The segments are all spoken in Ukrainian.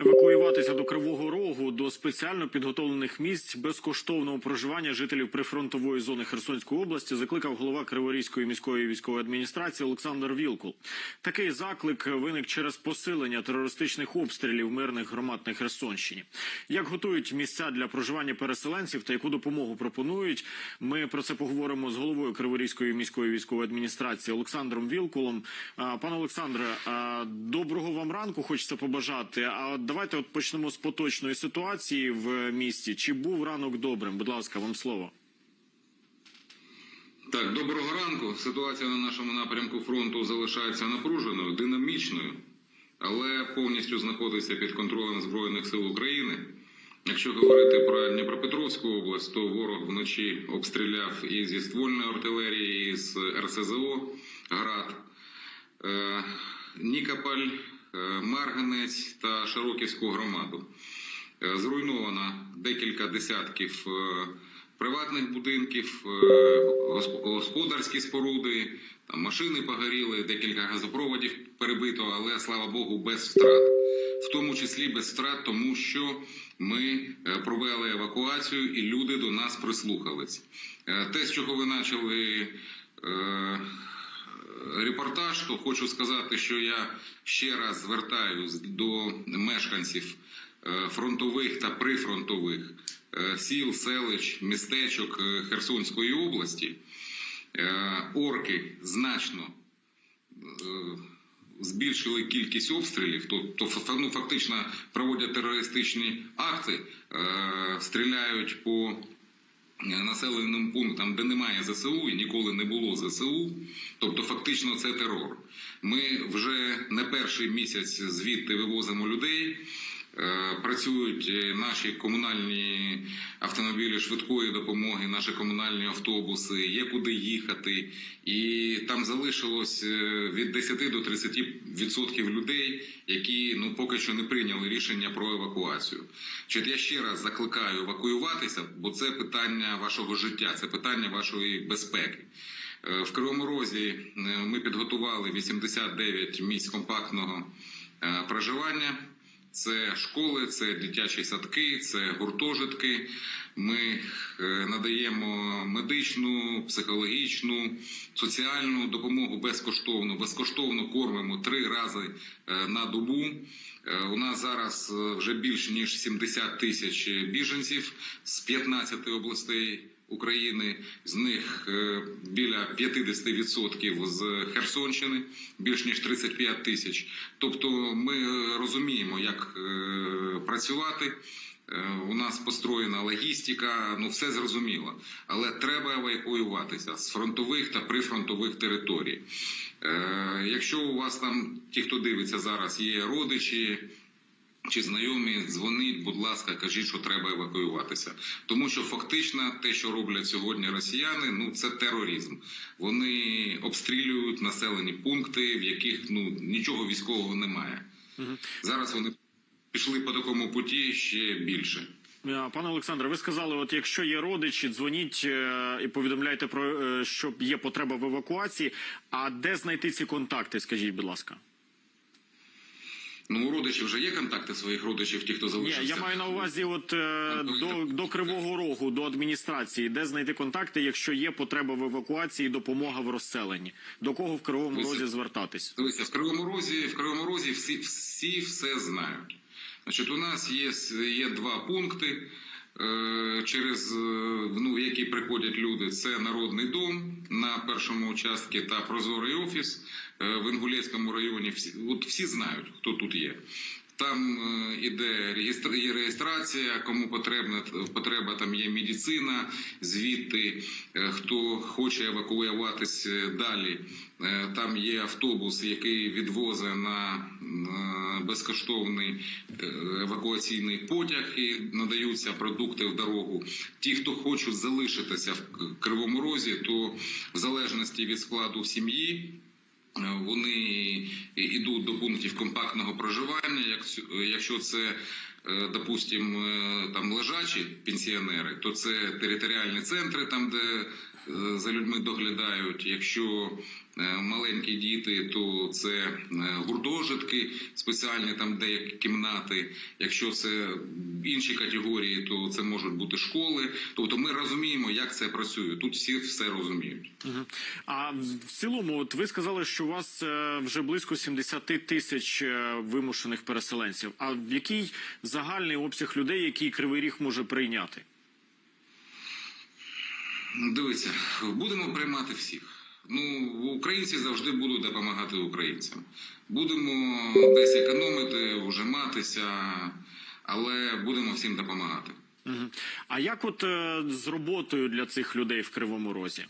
Евакуюватися до Кривого Рогу до спеціально підготовлених місць безкоштовного проживання жителів прифронтової зони Херсонської області закликав голова Криворізької міської військової адміністрації Олександр Вілкул. Такий заклик виник через посилення терористичних обстрілів мирних громад на Херсонщині. Як готують місця для проживання переселенців та яку допомогу пропонують? Ми про це поговоримо з головою Криворізької міської військової адміністрації Олександром Вілкулом. Пане Олександре, доброго вам ранку. Хочеться побажати. Давайте от почнемо з поточної ситуації в місті. Чи був ранок добрим? Будь ласка, вам слово. Так, доброго ранку. Ситуація на нашому напрямку фронту залишається напруженою, динамічною, але повністю знаходиться під контролем Збройних сил України. Якщо говорити про Дніпропетровську область, то ворог вночі обстріляв і зі ствольної артилерії, і з РСЗО ГРАД, е, Нікополь, Марганець та Широківську громаду. Е, Зруйновано декілька десятків е, приватних будинків, е, господарські споруди, там машини погоріли, декілька газопроводів перебито, але слава Богу, без втрат. В тому числі без втрат, тому що ми е, провели евакуацію і люди до нас прислухались. Е, Те, з чого ви почали е, репортаж, то хочу сказати, що я ще раз звертаюсь до мешканців е, фронтових та прифронтових е, сіл, селищ, містечок е, Херсонської області. Орки значно збільшили кількість обстрілів, то, то ну, фактично проводять терористичні акти, стріляють по населеним пунктам, де немає ЗСУ і ніколи не було ЗСУ. Тобто, фактично, це терор. Ми вже не перший місяць звідти вивозимо людей. Е, Працюють е, наші комунальні автомобілі швидкої допомоги, наші комунальні автобуси, є куди їхати, і там залишилось е, від 10 до 30 відсотків людей, які ну поки що не прийняли рішення про евакуацію. Чи я ще раз закликаю евакуюватися, бо це питання вашого життя, це питання вашої безпеки. В Кривому Розі ми підготували 89 місць компактного проживання. Це школи, це дитячі садки, це гуртожитки. Ми е, надаємо медичну, психологічну, соціальну допомогу безкоштовно. Безкоштовно кормимо три рази е, на добу. Е, У нас зараз вже більше ніж 70 тисяч біженців з 15 областей. України з них е, біля 50% з Херсонщини, більш ніж 35 тисяч. Тобто, ми е, розуміємо, як е, працювати. У нас построєна логістика, ну все зрозуміло, але треба евакуюватися з фронтових та прифронтових територій. Якщо у вас там ті, хто дивиться зараз, є родичі, чи знайомі, дзвоніть, будь ласка, кажіть, що треба евакуюватися. Тому що фактично те, що роблять сьогодні росіяни, ну це тероризм. Вони обстрілюють населені пункти, в яких ну нічого військового немає. Мгм. Зараз вони пішли по такому путі ще більше. Е, Пане Олександре, ви сказали, от якщо є родичі, дзвоніть е, і повідомляйте про е, що є потреба в евакуації. А де знайти ці контакти? Скажіть, будь ласка. Ну, у родичів вже є контакти своїх родичів, ті, хто Ні, я маю на увазі, от е, до, до Кривого Рогу, до адміністрації, де знайти контакти, якщо є потреба в евакуації, допомога в розселенні. До кого в Кривому Розі звертатись? Дивіться, в Кривому Розі, в Кривому Розі всі, всі все знають. Значить, у нас є, є два пункти, через е, ну, в які приходять люди. Це Народний дом на першому участку та Прозорий офіс е, в Інгулецькому районі. Всі, от всі знають, хто тут є. Там е, іде є реєстрація, кому потрібна потреба, там є медицина, звідти е, хто хоче евакуюватися далі. Е, Там є автобус, який відвозить на безкоштовний евакуаційний потяг і надаються продукти в дорогу. Ті, хто хочуть залишитися в Кривому Розі, то в залежності від складу сім'ї. Вони йдуть до пунктів компактного проживання. Як- Якщо це, е, допустим, е, там лежачі пенсіонери, то це територіальні центри, там де за людьми доглядають. Якщо е, маленькі діти, то це е, гуртожитки, спеціальні там деякі кімнати. Якщо це інші категорії, то це можуть бути школи. Тобто ми розуміємо, як це працює. Тут всі все розуміють. А в- цілому, от ви сказали, що у вас е, вже близько 70 тисяч е, вимушених переселенців. А який загальний обсяг людей, який Кривий Ріг може прийняти? Дивіться, будемо приймати всіх. Ну, українці завжди будуть допомагати українцям. Будемо десь економити, ужиматися, але будемо всім допомагати. А як от е, з роботою для цих людей в Кривому Розі?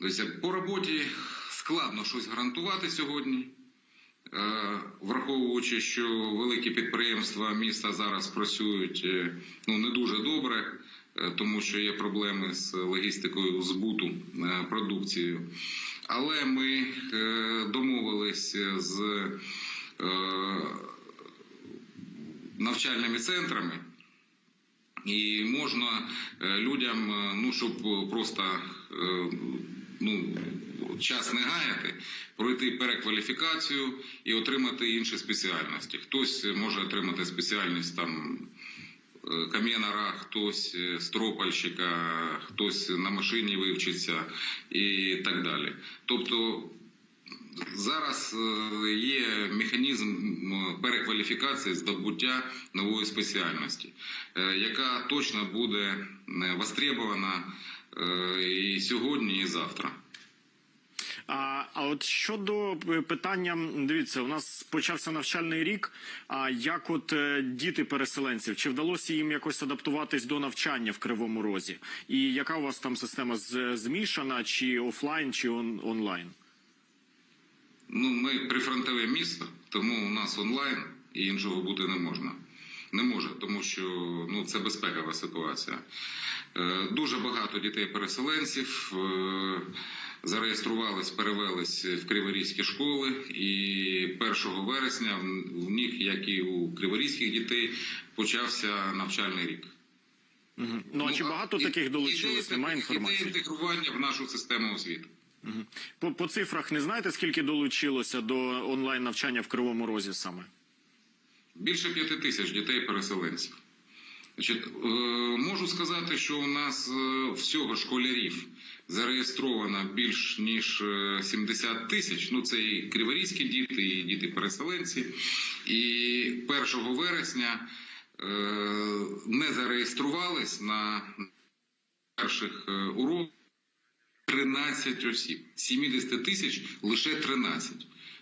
Тобто по роботі складно щось гарантувати сьогодні, Е, враховуючи, що великі підприємства міста зараз працюють е, ну, не дуже добре, тому що є проблеми з логістикою збуту е, продукцією. Але ми е, домовились з е, навчальними центрами. І можна е, людям, е, ну щоб просто е, ну, час не гаяти, пройти перекваліфікацію і отримати інші спеціальності. Хтось може отримати спеціальність там е, кам'янара, хтось е, стропальщика, хтось на машині вивчиться і так далі. Тобто Зараз е, є механізм перекваліфікації здобуття нової спеціальності, е, яка точно буде востребована і сьогодні, і завтра. А, а от щодо е, питання, дивіться, у нас почався навчальний рік. А як от е, діти переселенців, чи вдалося їм якось адаптуватись до навчання в Кривому Розі? І яка у вас там система змішана, чи офлайн, чи он, онлайн? Ну, ми прифронтове місто, тому у нас онлайн і іншого бути не можна. Не може, тому що ну, це безпекова ситуація. Е, Дуже багато дітей-переселенців е, зареєструвались, перевелись в криворізькі школи, і 1 вересня в- них, як і у криворізьких дітей, почався навчальний рік. Мгм. Ну а чи багато і- таких долучилось? Немає інформації. інтегрування в нашу систему освіти. Мгм. По, по цифрах не знаєте, скільки долучилося до онлайн навчання в Кривому Розі саме? Більше п'яти тисяч дітей-переселенців. Значить, е, можу сказати, що у нас е, всього школярів зареєстровано більш ніж е, 70 тисяч. Ну, це і криворізькі діти, і діти-переселенці. І 1 вересня е, не зареєструвались на перших е, уроках 13 осіб. 70 тисяч лише 13.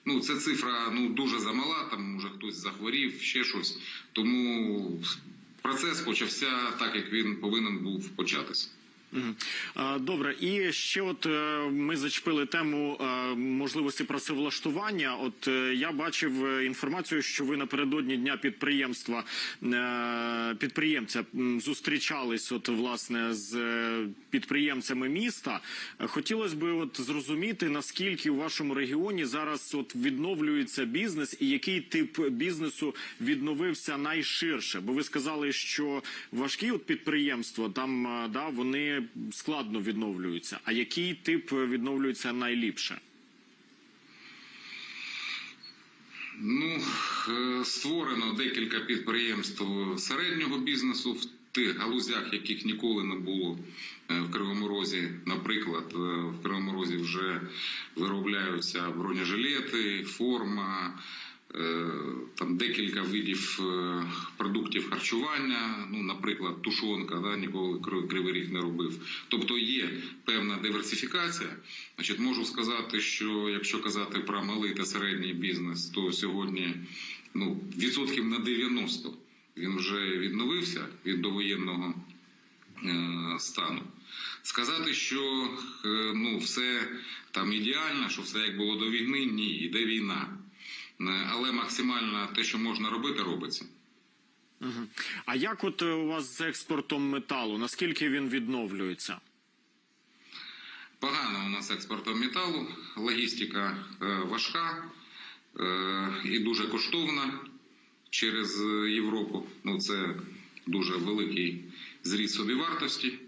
Ну, це цифра ну, дуже замала, там може хтось захворів, ще щось. Тому процес почався так, як він повинен був початися. Добре, і ще от е, ми зачепили тему е, можливості працевлаштування. От е, я бачив інформацію, що ви напередодні дня підприємства підприємця зустрічались, от власне з підприємцями міста. Хотілося б от зрозуміти наскільки у вашому регіоні зараз от відновлюється бізнес, і який тип бізнесу відновився найширше. Бо ви сказали, що важкі от підприємства там да вони складно відновлюються. А який тип відновлюється найліпше? Ну, е, створено декілька підприємств середнього бізнесу в тих галузях, яких ніколи не було е, в Кривому Розі. Наприклад, е, в Кривому Розі вже виробляються бронежилети, форма. Е, Там декілька видів е, продуктів харчування, ну, наприклад, тушонка, да, ніколи Кривий Ріг не робив. Тобто є певна диверсифікація. Значить, можу сказати, що якщо казати про малий та середній бізнес, то сьогодні ну, відсотків на 90 він вже відновився від довоєнного е, стану. Сказати, що ну, все там ідеально, що все як було до війни, ні, іде війна. Е, Але максимально те, що можна робити, робиться. А як от е, у вас з експортом металу? Наскільки він відновлюється? Погано у нас експортом металу, логістика е, важка і дуже коштовна через Європу. Ну, це дуже великий зріст собівартості.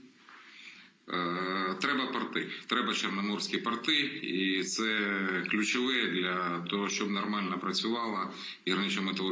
Е, Треба порти, треба чорноморські порти, і це ключове для того, щоб нормально працювала гірничо металургійна